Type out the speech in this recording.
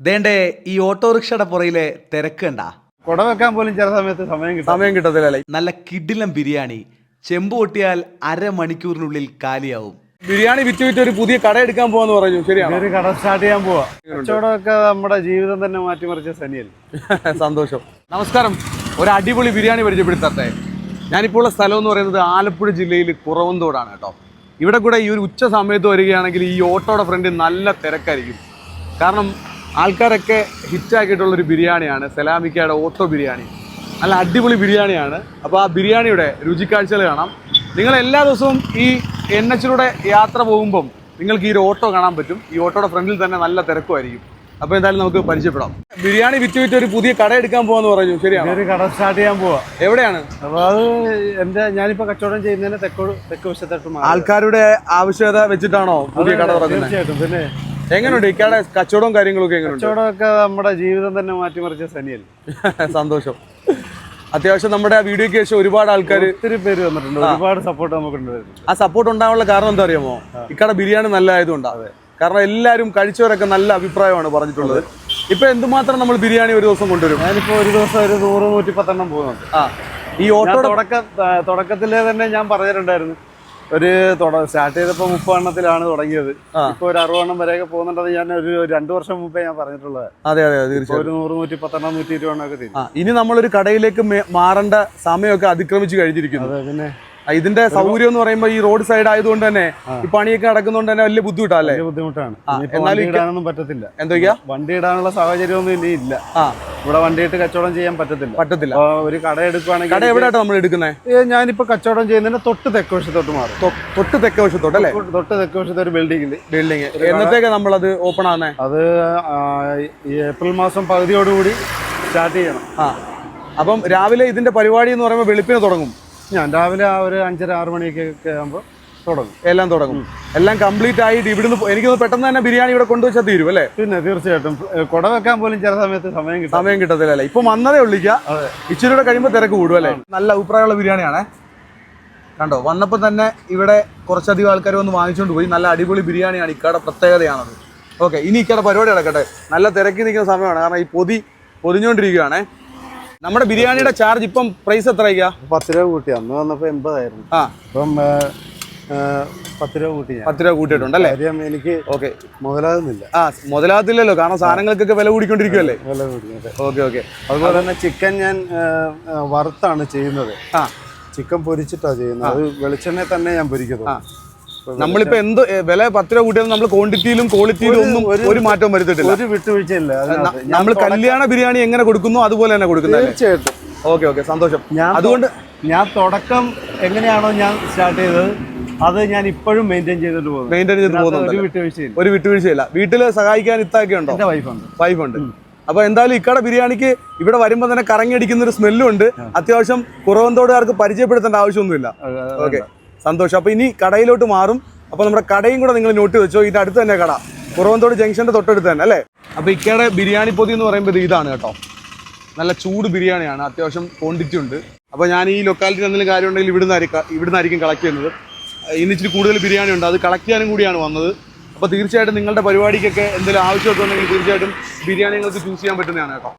ദേണ്ടേ ഈ ഓട്ടോറിക്ഷയുടെ പുറയിലെ തിരക്ക് കണ്ട? കുട വെക്കാൻ പോലും ചില സമയത്ത് സമയം കിട്ടും സമയം കിട്ടത്തില്ല നല്ല കിഡിലം ബിരിയാണി. ചെമ്പ് പൊട്ടിയാൽ അരമണിക്കൂറിനുള്ളിൽ കാലിയാവും. ബിരിയാണി വിറ്റ് വിറ്റ് ഒരു പുതിയ കട എടുക്കാൻ പോവാന്ന് പറഞ്ഞു. ശരിയാണ്? ഒരു കട സ്റ്റാർട്ട് ചെയ്യാൻ പോവാ. കച്ചവടമൊക്കെ നമ്മുടെ ജീവിതം തന്നെ മാറ്റിമറിച്ച സനിയൽ സന്തോഷം. നമസ്കാരം. ഒരു അടിപൊളി ബിരിയാണി പരിചയപ്പെടുത്തട്ടെ. ഞാനിപ്പോൾ ഉള്ള സ്ഥലം എന്ന് പറയുന്നത് ആലപ്പുഴ ജില്ലയിൽ കുറവന്തോടാണ് കേട്ടോ. ഇവിടെ കൂടെ ഈ ഒരു ഉച്ച സമയത്ത് വരികയാണെങ്കിൽ ഈ ഓട്ടോയുടെ ഫ്രണ്ട് നല്ല തിരക്കായിരിക്കും. കാരണം ആൾക്കാരൊക്കെ ഹിറ്റാക്കിയിട്ടുള്ള ഒരു ബിരിയാണിയാണ് സലാമിക്കയുടെ ഓട്ടോ ബിരിയാണി. നല്ല അടിപൊളി ബിരിയാണിയാണ്. അപ്പോൾ ആ ബിരിയാണിയുടെ രുചിക്കാഴ്ചകൾ കാണാം. നിങ്ങൾ എല്ലാ ദിവസവും ഈ എൻ എച്ചിലൂടെ യാത്ര പോകുമ്പം നിങ്ങൾക്ക് ഈ ഒരു ഓട്ടോ കാണാൻ പറ്റും. ഈ ഓട്ടോയുടെ ഫ്രണ്ടിൽ തന്നെ നല്ല തിരക്കുമായിരിക്കും. അപ്പോൾ എന്തായാലും നമുക്ക് പരിചയപ്പെടാം. ബിരിയാണി വിറ്റ് വിറ്റ് ഒരു പുതിയ കട എടുക്കാൻ പോവാന്ന് പറഞ്ഞു. ശരിയാണ്? ഒരു കട സ്റ്റാർട്ട് ചെയ്യാൻ പോവാ. എവിടെയാണ്? അപ്പോൾ അത് എന്റെ ഞാനിപ്പോ കച്ചവടം ചെയ്യുന്നതിന് തെക്കോട് തെക്ക് വശത്തോട്ട് ആൾക്കാരുടെ ആവശ്യകത വെച്ചിട്ടാണോ പുതിയ കട തുടങ്ങുന്നത് തീർച്ചയായിട്ടും. പിന്നെ എങ്ങനെയുണ്ട് ഇക്കാടെ കച്ചവടവും കാര്യങ്ങളൊക്കെ എങ്ങനെയുണ്ട് കച്ചവടമൊക്കെ നമ്മുടെ ജീവിതം തന്നെ മാറ്റിമറിച്ച സനിയൽ സന്തോഷം. അത്യാവശ്യം നമ്മുടെ ആ വീഡിയോയ്ക്ക് ശേഷം ഒരുപാട് ആൾക്കാർ ഒത്തിരി പേര് വന്നിട്ടുണ്ട്. ഒരുപാട് സപ്പോർട്ട് നമുക്ക് ആ സപ്പോർട്ട് ഉണ്ടാവാനുള്ള കാരണം എന്താ അറിയാമോ? ഇക്കടെ ബിരിയാണി നല്ല ആയതുകൊണ്ടാണ് കാരണം എല്ലാവരും കഴിച്ചവരൊക്കെ നല്ല അഭിപ്രായമാണ് പറഞ്ഞിട്ടുള്ളത്. ഇപ്പൊ എന്തുമാത്രം നമ്മൾ ബിരിയാണി ഒരു ദിവസം കൊണ്ടുവരും? ഞാനിപ്പോ ഒരു ദിവസം ഒരു നൂറ് നൂറ്റി പത്തെണ്ണം പോകുന്നുണ്ട്. ആ. ഈ ഓട്ടോ തുടക്ക തുടക്കത്തിലെ തന്നെ ഞാൻ പറഞ്ഞിട്ടുണ്ടായിരുന്നു. ഒരു സ്റ്റാർട്ട് ചെയ്തപ്പോ മുപ്പെണ്ണത്തിലാണ് തുടങ്ങിയത്. ഇപ്പൊ ഒരു വരെ വരെയൊക്കെ പോകുന്നുണ്ടെന്ന് ഞാൻ ഒരു രണ്ടു വർഷം മുമ്പേ ഞാൻ പറഞ്ഞിട്ടുള്ളത്. അതെ അതെ തീർച്ചയായും ഒരു നൂറ് നൂറ്റി പത്തെണ്ണം നൂറ്റി ഇരുപതെണ്ണൊക്കെ തീരും ഇനി നമ്മളൊരു കടയിലേക്ക് മാറേണ്ട സമയമൊക്കെ അതിക്രമിച്ചു കഴിഞ്ഞിരിക്കുന്നു. പിന്നെ ഇതിന്റെ സൗകര്യം എന്ന് പറയുമ്പോൾ ഈ റോഡ് സൈഡ് ആയതുകൊണ്ട് തന്നെ ഈ പണിയൊക്കെ നടക്കുന്നതുകൊണ്ട് തന്നെ വലിയ ബുദ്ധിമുട്ടല്ലേ ബുദ്ധിമുട്ടാണ്. എന്നാലും ഇടാനൊന്നും പറ്റത്തില്ല. എന്തൊക്കെയാ? വണ്ടി ഇടാനുള്ള സാഹചര്യമൊന്നും ഇനി ഇല്ല. ആ. ഇവിടെ വണ്ടിയിട്ട് കച്ചവടം ചെയ്യാൻ പറ്റത്തില്ല. പറ്റത്തില്ല. ഒരു കട എടുക്കുവാണെങ്കിൽ കട എവിടെയാട്ടോ നമ്മൾ എടുക്കുന്നത് ഞാനിപ്പോ കച്ചവടം ചെയ്യുന്നതിന്റെ തൊട്ട് തെക്ക് വശത്തോട്ട് മാറും തൊട്ട് തെക്ക വശത്തോട്ട് അല്ലേ തൊട്ട് തെക്ക് വശത്തെ ഒരു ബിൽഡിംഗിൽ ബിൽഡിങ് നമ്മൾ അത് ഓപ്പൺ ആകുന്നേ അത് ഏപ്രിൽ മാസം പകുതിയോടുകൂടി സ്റ്റാർട്ട് ചെയ്യണം. ആ. അപ്പം രാവിലെ ഇതിന്റെ പരിപാടി എന്ന് പറയുമ്പോൾ വെളുപ്പിന് തുടങ്ങും. ഞാൻ രാവിലെ ആ ഒരു അഞ്ചര ആറ് മണിയൊക്കെ ആകുമ്പോൾ തുടങ്ങും. എല്ലാം തുടങ്ങും. എല്ലാം കംപ്ലീറ്റ് ആയിട്ട് ഇവിടുന്ന് എനിക്ക് പെട്ടെന്ന് തന്നെ ബിരിയാണി ഇവിടെ കൊണ്ടുവച്ചാൽ തീരും അല്ലേ? പിന്നെ തീർച്ചയായിട്ടും. കുട വെക്കാൻ പോലും ചില സമയത്ത് സമയം കിട്ടും സമയം കിട്ടത്തില്ല അല്ലേ ഇപ്പൊ വന്നതേ ഉള്ളിക്ക. ഇച്ചിരി കൂടെ കഴിയുമ്പോൾ തിരക്ക് കൂടും അല്ലേ? നല്ല അഭിപ്രായമുള്ള ബിരിയാണിയാണേ. കണ്ടോ വന്നപ്പോൾ തന്നെ ഇവിടെ കുറച്ചധികം ആൾക്കാർ വന്ന് വാങ്ങിച്ചുകൊണ്ട് പോയി. നല്ല അടിപൊളി ബിരിയാണിയാണ് ഇക്കയുടെ പ്രത്യേകതയാണത്. ഓക്കെ ഇനി ഇക്കയുടെ പരിപാടി നടക്കട്ടെ. നല്ല തിരക്കി നിൽക്കുന്ന സമയമാണ്. കാരണം ഈ പൊതി പൊതിഞ്ഞുകൊണ്ടിരിക്കുകയാണേ നമ്മുടെ ബിരിയാണിയുടെ ചാർജ് ഇപ്പം പ്രൈസ് എത്രയ്ക്കാ പത്ത് രൂപ കൂട്ടി. അന്ന് വന്നപ്പോ എൺപതായിരുന്നു. ആ. ഏ, പത്ത് രൂപ കൂട്ടി പത്ത് രൂപ കൂട്ടിയിട്ടുണ്ട് അല്ലേ? കാര്യം എനിക്ക് ഓക്കെ. മുതലാകുന്നില്ല ആ മുതലാകത്തില്ലല്ലോ കാരണം സാധനങ്ങൾക്കൊക്കെ വില കൂടിക്കൊണ്ടിരിക്കുമല്ലേ വില കൂടി അതെ. Okay okay. അതുപോലെ തന്നെ ചിക്കൻ ഞാൻ വറുത്താണ് ചെയ്യുന്നത്. ആ. ചിക്കൻ പൊരിച്ചിട്ടാണ് ചെയ്യുന്നത്. അത് വെളിച്ചെണ്ണ തന്നെ ഞാൻ പൊരിക്കുന്നത് ആ. നമ്മളിപ്പോ എന്ത് വില പത്ത് രൂപ കൂട്ടിയത് നമ്മൾ ക്വാണ്ടിറ്റിയിലും ക്വാളിറ്റിയിലും ഒന്നും ഒരു മാറ്റവും വരുത്തിട്ടില്ല ഒരു വിട്ടുവീഴ്ചയില്ല നമ്മൾ കല്യാണ ബിരിയാണി എങ്ങനെ കൊടുക്കുന്നു അതുപോലെ തന്നെ കൊടുക്കുന്നത് തീർച്ചയായിട്ടും. Okay okay. സന്തോഷം. ഞാൻ അതുകൊണ്ട് ഞാൻ തുടക്കം എങ്ങനെയാണോ ഞാൻ സ്റ്റാർട്ട് ചെയ്തത്. അത് ഞാൻ ഇപ്പോഴും മെയിന്റെയിൻ ചെയ്തിട്ട് പോകുന്നു. മെയിന്റെയിൻ ചെയ്തിട്ട് പോകുന്നു പോകുന്നുണ്ട് ഒരു വിട്ടുവീഴ്ചയില്ല. ഒരു വിട്ടുവീഴ്ചയില്ല. വീട്ടിൽ സഹായിക്കാൻ ഇത്തൊക്കെ ഉണ്ടോ? എന്റെ വൈഫുണ്ട് വൈഫ് ഉണ്ട്. അപ്പൊ എന്തായാലും ഇക്കട ബിരിയാണിക്ക് ഇവിടെ വരുമ്പോ തന്നെ കറങ്ങി അടിക്കുന്ന ഒരു സ്മെല്ലും ഉണ്ട് അത്യാവശ്യം കുറവന്തോടുകാർക്ക് പരിചയപ്പെടുത്തേണ്ട ആവശ്യമൊന്നുമില്ല. ഓക്കെ സന്തോഷം. അപ്പൊ ഇനി കടയിലോട്ട് മാറും. അപ്പൊ നമ്മുടെ കടയും കൂടെ നിങ്ങൾ നോട്ട് വെച്ചോ. ഇതിന്റെ അടുത്ത് തന്നെ കട. കുറവന്തോട് ജംഗ്ഷന്റെ തൊട്ടടുത്ത് തന്നെ അല്ലേ? അപ്പൊ ഇക്കയുടെ ബിരിയാണി പൊതി എന്ന് പറയുമ്പോൾ ഇത് ഇതാണ് കേട്ടോ. നല്ല ചൂട് ബിരിയാണിയാണ്. അത്യാവശ്യം ക്വാണ്ടിറ്റി ഉണ്ട്. അപ്പോൾ ഞാൻ ഈ ലൊക്കാലിറ്റി എന്തെങ്കിലും കാര്യം ഉണ്ടെങ്കിൽ ഇവിടുന്ന് ആയിരിക്കും ഇവിടുന്ന് ആയിരിക്കും കളക്ട് ചെയ്യുന്നത്. ഇന്ന് ഇച്ചിരി കൂടുതൽ ബിരിയാണി ഉണ്ട്. അത് കളക്ട് ചെയ്യാനും കൂടിയാണ് വന്നത്. അപ്പോൾ തീർച്ചയായിട്ടും നിങ്ങളുടെ പരിപാടിക്കൊക്കെ എന്തെങ്കിലും ആവശ്യമൊക്കെ ഉണ്ടെങ്കിൽ തീർച്ചയായിട്ടും ബിരിയാണി നിങ്ങൾക്ക് ചൂസ് ചെയ്യാൻ പറ്റുന്നതാണ് കേട്ടോ.